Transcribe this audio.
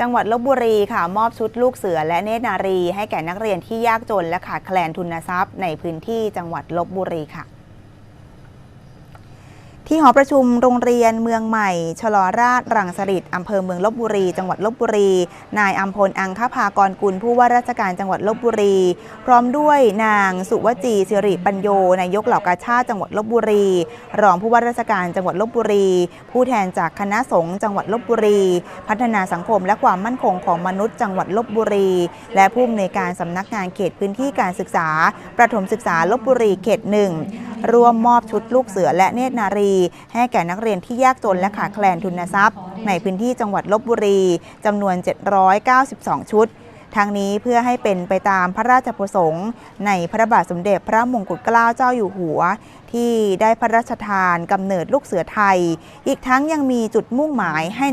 จังหวัดลบบุรีค่ะมอบชุดลูกเสือและเนตรนารี ให้แก่นักเรียนที่ยากจนและขาดแคลนทุนทรัพย์ในพื้นที่จังหวัดลบบุรีค่ะ ที่หอประชุมโรงเรียนเมืองใหม่ ชลอราชรังสฤษอำเภอเมืองลบบุรี จังหวัดลบบุรี นายอัมพลอังคภากรกุลผู้ว่าราชการจังหวัดลบบุรี พร้อมด้วยนางสุวจีสิริปัญโยนายกเหล่ากาชาติจังหวัดลบบุรี รองผู้ว่าราชการจังหวัดลบบุรี ผู้แทนจากคณะสงฆ์จังหวัดลบบุรี พัฒนาสังคมและความมั่นคงของมนุษย์จังหวัดลบบุรี และผู้อำนวยการสำนักงานเขตพื้นที่การศึกษา ประถมศึกษาลบบุรีเขตหนึ่ง ร่วมมอบชุดลูกเสือและเนตรนารี ให้แก่นักเรียนที่ยากจนและขาดแคลนทุนทรัพย์ ในพื้นที่จังหวัดลบบุรีจำนวน 792 ชุดทั้งนี้เพื่อให้เป็นไปตามพระราชประสงค์ในพระบาทสมเด็จพระมงกุฎเกล้าเจ้าอยู่หัว ที่ได้พระราชทานกำเนิดลูกเสือไทย อีกทั้งยังมีจุดมุ่งหมายให้